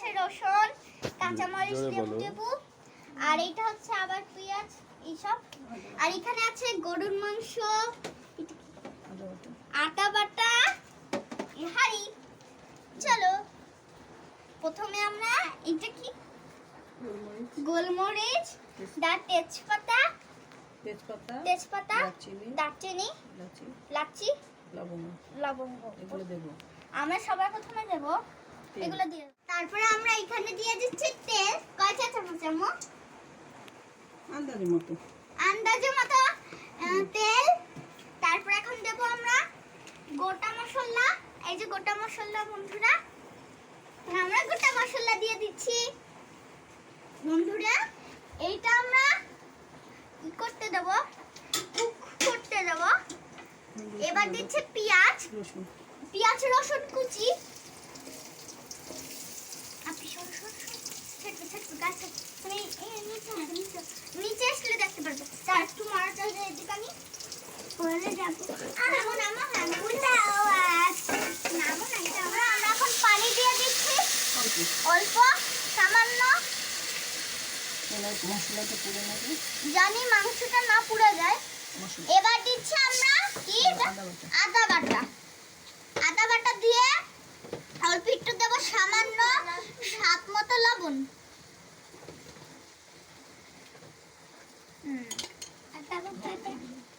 হচ্ছে রসুন কাঁচামরিচ লেবু। টেবু। আর এটা হচ্ছে আবার পেঁয়াজ এইসব। আর এখানে আছে গরুর মাংস আটা বাটা হাঁড়ি। চলো প্রথমে আমরা এটা কি? গোলমরিচ দা তেজপাতা তেজপাতা তেজপাতা দারচিনি লাচি লবঙ্গ। লবঙ্গ। এগুলো দেবো। আমরা সবার প্রথমে দেব। এগুলো দিয়ে তারপরে আমরা এখানে দিয়ে দিচ্ছি তেল। কয় চা চামচ আম্মু? আন্দাজের মতো। আন্দাজে মতো তেল। তারপর এখন দেব আমরা গোটা মশলা। এই যে গোটা মশলা বন্ধুরা। আমরা গোটা মশলা দিয়ে দিচ্ছি। বন্ধুরা এইটা আমরা কি করতে দেব? কুক করতে দেব। এবার দিচ্ছে পেঁয়াজ। রসুন। পেঁয়াজ রসুন কুচি আপনি সরো সরো সরো ছেটবে ছেটবে গাছ তুমি নিচে নিচে নিচে আসলে দেখতে পারবে। তার একটু মারা চাইলে এদিকে আমি পরে যাব। নামো নামো নামো। আওয়াজ নামো না আমরা আমরা এখন পানি দিয়ে দিচ্ছি। অল্প অল্প সামান্য। মশলাটা পুড়ে নেবে জানি মাংসটা না পুড়ে যায়। এবার দিচ্ছি আমরা কি? আদা বাটা আদা বাটা। আদা বাটা দিয়ে অল্প একটু দেবো সামান্য মতো লবণ হুম।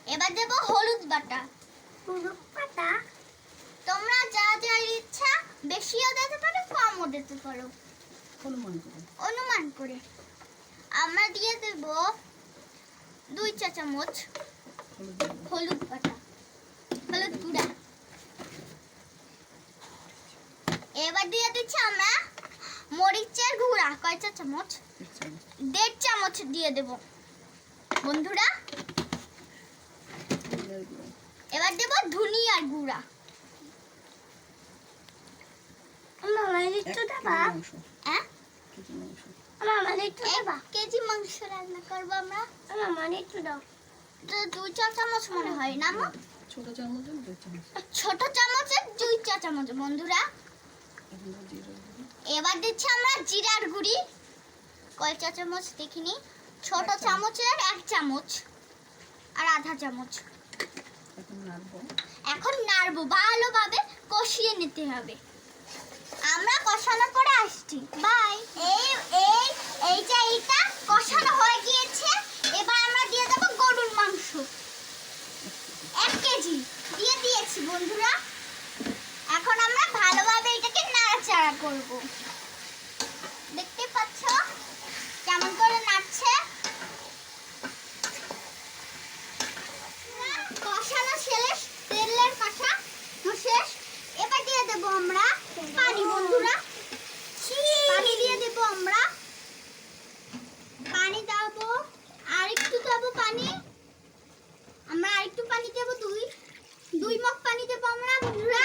এবার দেবো হলুদ বাটা। হলুদ বাটা? তোমরা যা যা ইচ্ছা বেশিও দিতে পারো কমও দিতে পারো। অনুমান করে। অনুমান করে। আমরা দিয়ে দেব দুই চা চামচ হলুদ হলুদ বাটা। হলুদ গুঁড়া। এবার দিয়ে দিচ্ছি আমরা মরিচের গুঁড়া। কয় চা চামচ? দেড় চামচ দিয়ে দেব। বন্ধুরা এবার দেব ধনিয়ার গুঁড়া। কেজি মাংস। হ্যাঁ কেজি রান্না করব আমরা। দুই চা চামচ মনে হয় না মা? ছোট চামচের দুই চামচ। ছোট চামচের দুই চা চামচ বন্ধুরা। এবার দিচ্ছি আমরা জিরার গুঁড়ি। কয় চা চামচ দেখিনি। ছোট চামচের এক চামচ আর আধা চামচ। এখন নাড়বো। ভালোভাবে কষিয়ে নিতে হবে। আমরা কষানোর পরে আসছি। বাই এই এই এই যে এইটা কষানো হয়ে গিয়েছে এবার আমরা দিয়ে দেবো গরুর মাংস এক কেজি দিয়ে দিয়েছি বন্ধুরা এখন আমরা ভালোভাবে এটাকে নাড়াচাড়া করব দেখতে পাচ্ছ কেমন করে নাড়ছে কষানো শেষ তেলের কষা শেষ এবার দিয়ে দেবো আমরা পানি বন্ধুরা পানি দিয়ে দেবো আমরা পানি দেবো আর একটু দেবো পানি আমরা আরেকটু পানি দেবো দুই দুই মগ পানি দেবো আমরা বন্ধুরা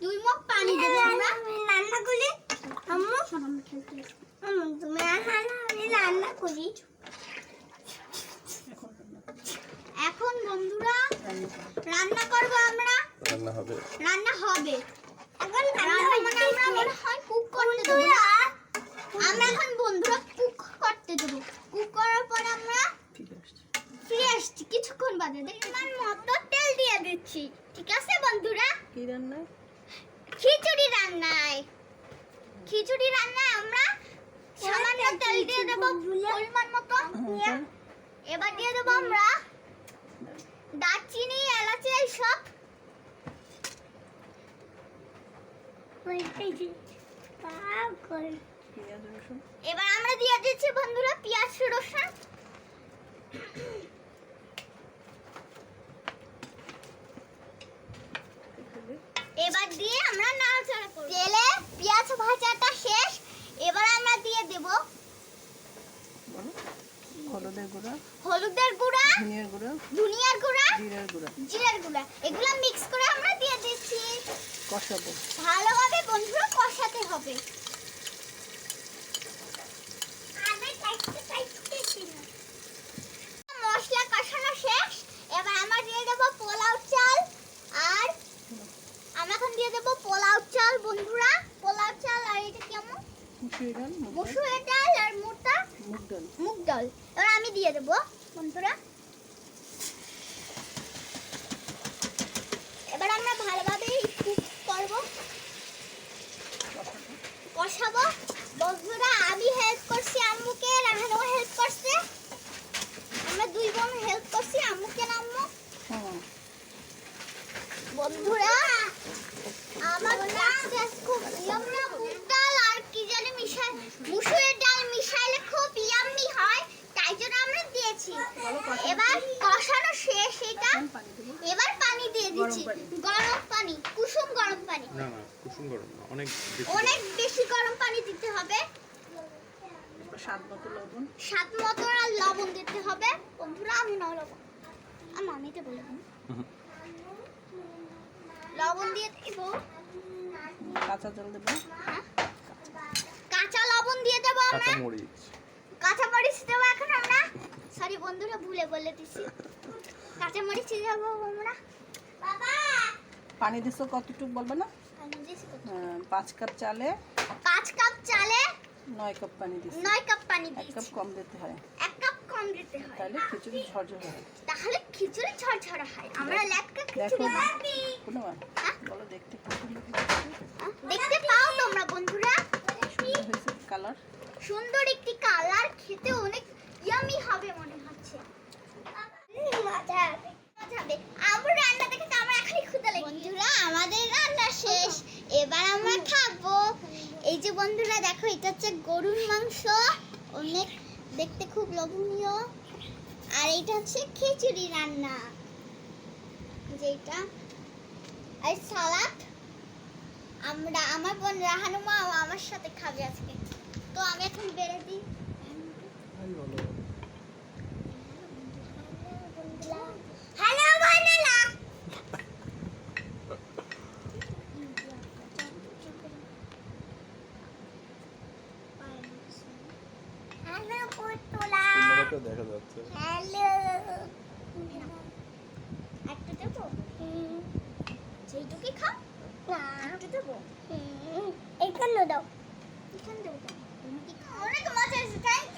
দুই মগ পানি দেবো আমরা রান্না করি আম্মু আম্মু তুমি আমি করি এখন বন্ধুরা রান্না করব। আমরা। রান্না হবে। রান্না হবে। এখন রান্না মানে আমরা মনে হয় কুক করতে দেবো আমরা এখন বন্ধুরা কুক করতে দেবো কুক করার পর আমরা ঠিক আসছে ফিরে আসছি কিছুক্ষণ বাদে দেখবার মতো তেল দিয়ে দিচ্ছি ঠিক আছে বন্ধুরা কি রান্না খিচুড়ি রান্নায় খিচুড়ি রান্নায় আমরা সামান্য তেল দিয়ে দেবো পরিমাণ মতো হ্যাঁ, এবার দিয়ে দেবো আমরা দারচিনি এলাচি সব। পেঁয়াজ রসুন। এবার আমরা দিয়ে দিচ্ছি বন্ধুরা পেঁয়াজ রসুন এখানে এবার দিয়ে আমরা নাড়াচাড়া করব তেলে পেঁয়াজ ভাজাটা শেষ এবার আমরা দিয়ে দেব বলো হলুদের গুঁড়া হলুদের গুঁড়া ধনিয়ার গুঁড়া ধনিয়ার গুঁড়া জিরার গুঁড়া। জিরার গুঁড়া। এগুলো মিক্স করে আমরা দিয়ে দিচ্ছি। কষাবো। ভালোভাবে বন্ধুরা কষাতে হবে। মশলা কষানো শেষ। এবার আমরা দিয়ে দেবো পোলাও চাল। আর আমরা এখন দিয়ে দেবো পোলাও চাল বন্ধুরা। পোলাও চাল আর এটা কেমন? ডাল আর মোটা মুগ ডাল। মুগ ডাল। এবার আমি দিয়ে দেবো, বন্ধুরা। এবার আমরা ভালোভাবে কুক করব। কষাবো। বন্ধুরা, আমি হেল্প করছি আম্মুকে রাহানও হেল্প করছে আমরা দুই বোন হেল্প করছি আম্মুকে আর আম্মু হুম বন্ধুরা আমার ক্লাস খুব ইয়াম্মি মুগ ডাল আর কি জানি মিশাই মুসুরের ডাল মিশাইলে খুব ইয়াম্মি হয় তাই জন্য আমরা দিয়েছি এবার কষানো শেষ এটা এখন পানি দেবো এবার পানি দিয়ে দিচ্ছি গরম পানি। গরম পানি কুসুম গরম পানি না না কুসুম গরম না অনেক বেশি অনেক বেশি গরম পানি দিতে হবে। স্বাদ মতো লবণ। স্বাদ মতো আর লবণ দিতে হবে। বন্ধুরা আমি নাও লবণ। আমার আমি তো বলে দিন লবণ দিয়ে দিব। কাঁচা জল দেবো। হ্যাঁ? কাঁচা লবণ দিয়ে দেবো আমরা। কাঁচা মরিচ। কাঁচা মরিচ দেবো এখন আমরা। সরি বন্ধুরা ভুলে বলে দিছি। কাঁচা মরিচ দেবো আমরা। বাবা! পানি দিছো কতটুকু বলবে না? পাঁচ কাপ চালে পাঁচ কাপ চালে নয় কাপ পানি দিছি নয় কাপ পানি এক কাপ কম দিতে হয়। এক কাপ কম দিতে হয়। তাহলে খিচুড়ি ঝরঝর হয়। তাহলে খিচুড়ি ঝরঝরা হয়। আমরা লেটকা খিচুড়ি বানাবি। কোনো হ্যাঁ? বলো দেখতে দেখতে পাও তোমরা বন্ধুরা। সুন্দর কালার। সুন্দর একটি কালার। খেতে অনেক ইয়ামি হবে মনে হচ্ছে। মজা হবে মজা আমার রান্না দেখে তো আমার এখনই ক্ষুধা লেগে বন্ধুরা আমাদের রান্না শেষ। এবার আমরা খাব। এই যে বন্ধুরা, দেখো, এটা হচ্ছে গরুর মাংস। অনেক দেখতে খুব লোভনীয়। আর এটা হচ্ছে খিচুড়ি রান্না। যেটা আর সালাদ। আমরা, আমার বোন রাহানুমা আমার সাথে খাবে আজকে। তো আমি এখন বেড়ে দিই। দেখা যাচ্ছে। একটা দেবো? সেইটুকুই খাও। একটু দেবো? এইখানে দাও। এখানে দেবো? অনেক মজা হয়েছে থ্যাংক